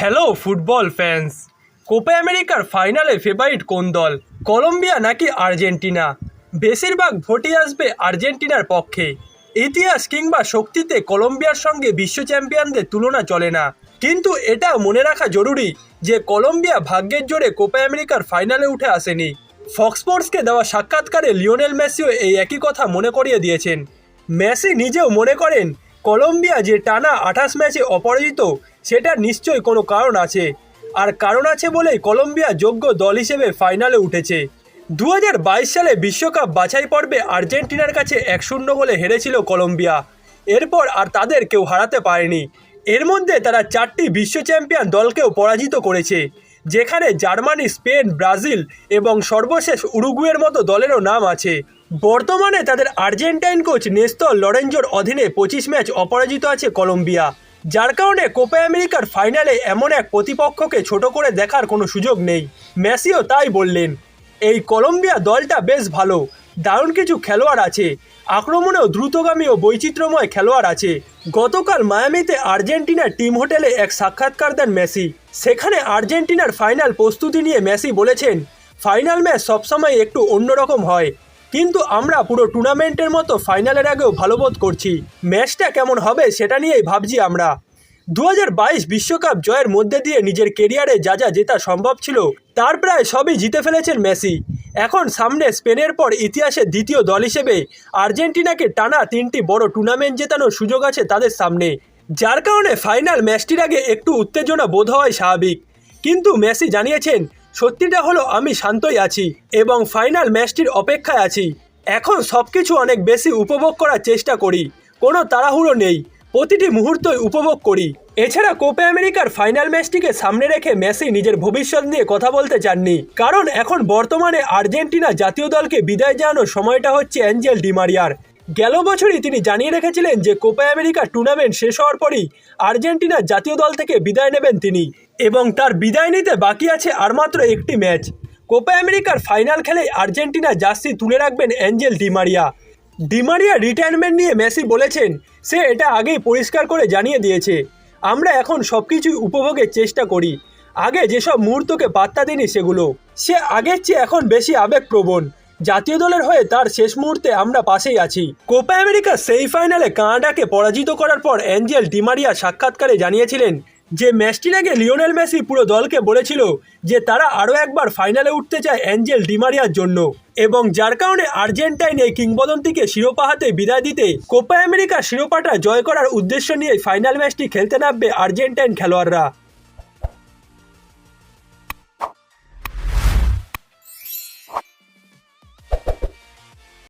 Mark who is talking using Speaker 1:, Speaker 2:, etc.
Speaker 1: Hello football fans Copa আমেরিকার ফাইনালে favourite কোন দল? কলম্বিয়া নাকি আর্জেন্টিনা বেশিরভাগ ভোটই আসবে আর্জেন্টিনার পক্ষে। ইতিহাস কিংবা শক্তিতে কলম্বিয়ার সঙ্গে বিশ্ব চ্যাম্পিয়নদের তুলনা চলে না। কিন্তু এটা মনে রাখা জরুরি যে কলম্বিয়া ভাগ্যের জোরে কোপা আমেরিকার ফাইনালে উঠে আসেনি। ফক্স স্পোর্টসকে দেওয়া সাক্ষাৎকারে লিওনেল মেসিও এই একই কথা মনে করিয়ে দিয়েছেন। মেসি নিজেও মনে করেন কলম্বিয়া যে টানা আঠাশ ম্যাচে অপরাজিত সেটার নিশ্চয়ই কোনো কারণ আছে। আর কারণ আছে বলেই কলম্বিয়া যোগ্য দল হিসেবে ফাইনালে উঠেছে। দু হাজার বাইশ সালে বিশ্বকাপ বাছাই পর্বে আর্জেন্টিনার কাছে এক শূন্য গোলে হেরেছিল কলম্বিয়া। এরপর আর তাদের কেউ হারাতে পারেনি। এর মধ্যে তারা চারটি বিশ্ব চ্যাম্পিয়ন দলকেও পরাজিত করেছে, যেখানে জার্মানি, স্পেন, ব্রাজিল এবং সর্বশেষ উরুগুয়ের মতো দলেরও নাম আছে। বর্তমানে তাদের আর্জেন্টাইন কোচ নেস্তর লরেঞ্জোর অধীনে পঁচিশ ম্যাচ অপরাজিত আছে কলম্বিয়া। যার কারণে কোপা আমেরিকার ফাইনালে এমন এক প্রতিপক্ষকে ছোট করে দেখার কোনো সুযোগ নেই। মেসিও তাই বললেন। এই কলম্বিয়া দলটা বেশ ভালো, দারুণ কিছু খেলোয়াড় আছে। আক্রমণেও দ্রুতগামী ও বৈচিত্র্যময় খেলোয়াড় আছে। গতকাল মায়ামিতে আর্জেন্টিনার টিম হোটেলে এক সাক্ষাৎকার দেন মেসি। সেখানে আর্জেন্টিনার ফাইনাল প্রস্তুতি নিয়ে মেসি বলেছেন, ফাইনাল ম্যাচ সবসময় একটু অন্যরকম হয়। কিন্তু আমরা পুরো টুর্নামেন্টের মতো ফাইনালের আগেও ভালো বোধ করছি। ম্যাচটা কেমন হবে সেটা নিয়েই ভাবছি আমরা। দু বিশ্বকাপ জয়ের মধ্যে দিয়ে নিজের কেরিয়ারে যা যা জেতা সম্ভব ছিল, তার প্রায় সবই জিতে ফেলেছেন মেসি। এখন সামনে স্পেনের পর ইতিহাসের দ্বিতীয় দল হিসেবে আর্জেন্টিনাকে টানা তিনটি বড় টুর্নামেন্ট জেতানোর সুযোগ আছে তাদের সামনে, যার কারণে ফাইনাল ম্যাচটির আগে একটু উত্তেজনা বোধ হওয়াই স্বাভাবিক। কিন্তু মেসি জানিয়েছেন সত্যিটা হলো, আমি শান্তই আছি এবং ফাইনাল ম্যাচটির অপেক্ষায় আছি। এখন সব কিছু অনেক বেশি উপভোগ করার চেষ্টা করি, কোনো তাড়াহুড়ো নেই। প্রতিটি মুহূর্তই উপভোগ করি। এছাড়া কোপে আমেরিকার ফাইনাল ম্যাচটিকে সামনে রেখে মেসি নিজের ভবিষ্যৎ নিয়ে কথা বলতে চাননি। কারণ এখন বর্তমানে আর্জেন্টিনা জাতীয় দলকে বিদায় জানানোর সময়টা হচ্ছে অ্যাঞ্জেল ডিমারিয়ার। গেল বছরই তিনি জানিয়ে রেখেছিলেন যে কোপা আমেরিকা টুর্নামেন্ট শেষ হওয়ার পরই আর্জেন্টিনা জাতীয় দল থেকে বিদায় নেবেন তিনি। এবং তার বিদায় নিতে বাকি আছে আর মাত্র একটি ম্যাচ। কোপা আমেরিকার ফাইনাল খেলে আর্জেন্টিনা জার্সি তুলে রাখবেন Angel Di Maria Di Maria retirement নিয়ে মেসি বলেছেন, সে এটা আগেই পরিষ্কার করে জানিয়ে দিয়েছে। আমরা এখন সব কিছুই উপভোগের চেষ্টা করি। আগে যেসব মুহূর্তকে পাত্তা দিনি সেগুলো। সে আগের চেয়ে এখন বেশি আবেগপ্রবণ। জাতীয় দলের হয়ে তার শেষ মুহূর্তে আমরা পাশেই আছি। কোপা আমেরিকার সেই ফাইনালে কানাডাকে পরাজিত করার পর অ্যাঞ্জেল ডিমারিয়া সাক্ষাৎকারে জানিয়েছিলেন যে ম্যাচটির আগে লিওনেল মেসি পুরো দলকে বলেছিল যে তারা আরও একবার ফাইনালে উঠতে চায় অ্যাঞ্জেল ডিমারিয়ার জন্য। এবং যার কারণে আর্জেন্টাইন এই কিংবদন্তিকে শিরোপা হাতে বিদায় দিতে কোপা আমেরিকা শিরোপাটা জয় করার উদ্দেশ্য নিয়ে ফাইনাল ম্যাচটি খেলতে নামবে আর্জেন্টাইন খেলোয়াড়রা।